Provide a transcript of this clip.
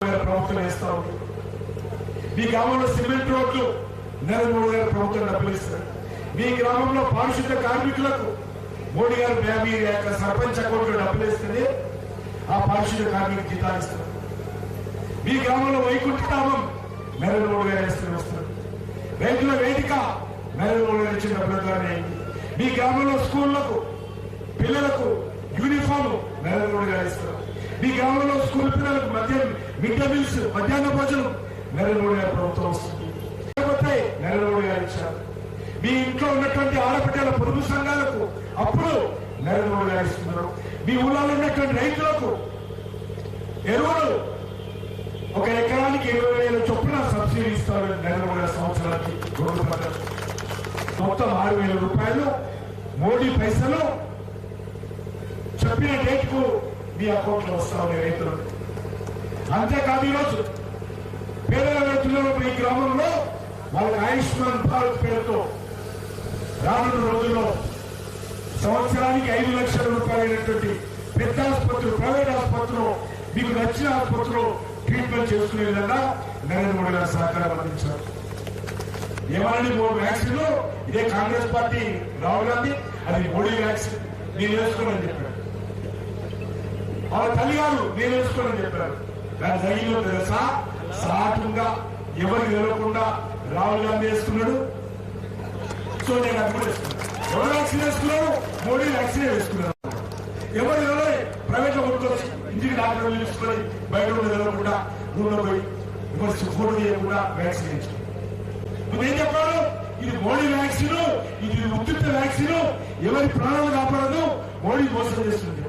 ప్రభుత్వం వేస్తా ఉంది మీ గ్రామంలో సిమెంట్ రోడ్లు నరేంద్ర మోడీ గారు ప్రభుత్వం డబ్బులు ఇస్తారు మీ గ్రామంలో పారిశుద్ధ కార్మికులకు మోడీ గారు మీ- మీ యొక్క సర్పంచ్ అకౌంట్లో డబ్బులు ఇస్తుంది ఆ పారిశుద్ధ కార్మిక జీతాలు ఇస్తారు. మీ గ్రామంలో వైకుంఠధామం నరేంద్ర మోడీ గారు వేస్తూ వస్తారు రైతుల వేదిక నరేంద్ర మోడీ గారు ఇచ్చిన డబ్బులతోనే అయింది. మీ గ్రామంలో స్కూళ్ళకు పిల్లలకు యూనిఫామ్ నరేంద్ర మోడీ గారు ఇస్తారు మీ గ్రామంలో స్కూల్ పిల్లలకు మధ్యాహ్నం మిడ్ డే మీల్స్ మధ్యాహ్న భోజనం. నరేంద్ర మోడీ గారి ప్రభుత్వం వస్తుంది. లేకపోతే నరేంద్ర మోడీ గారు ఇచ్చారు. మీ ఇంట్లో ఉన్నటువంటి ఆడబిడ్డల పొరుగు సంఘాలకు అప్పుడు నరేంద్ర మోడీ గారు ఇస్తున్నారు. మీ ఊళ్ళలో ఉన్నటువంటి రైతులకు ఎరువులు ఒక ఎకరానికి ఇరవై వేల చొప్పున సబ్సిడీ ఇస్తారు నరేంద్ర మోడీ సంవత్సరానికి రెండు పంటలు మొత్తం ఆరు వేల రూపాయలు మోడీ పైసలు చెప్పిన డేట్కు మీ అకౌంట్లో వస్తా ఉన్నాయి రైతులు. అంతేకాదు ఈరోజు పేదల రైతులలో ఈ గ్రామంలో వాళ్ళకి ఆయుష్మాన్ భారత్ పేరుతో రానున్న రోజుల్లో సంవత్సరానికి ఐదు లక్షల రూపాయలైనటువంటి పెద్ద ఆసుపత్రులు ప్రైవేట్ ఆసుపత్రులు మీకు నచ్చిన ఆసుపత్రిలో ట్రీట్మెంట్ చేసుకునే విధంగా నరేంద్ర మోడీ గారు సహకారం అందించారు. ఏమని మూడు వ్యాక్సిన్ ఇదే కాంగ్రెస్ పార్టీ రాహుల్ గాంధీ అది మోడీ వ్యాక్సిన్ నేను వేసుకోమని చెప్పాడు వాళ్ళ తల్లి గారు నేను వేసుకోమని చెప్పారు. దాని జరిగిందో తెలుసా? సాటుగా ఎవరు నిలవకుండా రాహుల్ గాంధీ వేసుకున్నాడు? సో నేను అది కూడా ఎవరు వ్యాక్సిన్ వేసుకున్నారు? మోడీ వ్యాక్సిన్ వేసుకున్నారు? ఎవరు నిలవలే ప్రైవేట్లో ఇంటికి డాక్టర్ తీసుకొని బయట వెళ్ళకుండా నిలవకుండా పోయి ఎవరు ఫోటో చేయకుండా వ్యాక్సిన్ వేసుకున్నారు. నువ్వేం చెప్పాడు ఇది మోడీ వ్యాక్సిన్ ఇది ఉచిత వ్యాక్సిన్ ఎవరి ప్రాణాలు కాపాడదు? మోడీ మోసం చేస్తుంది.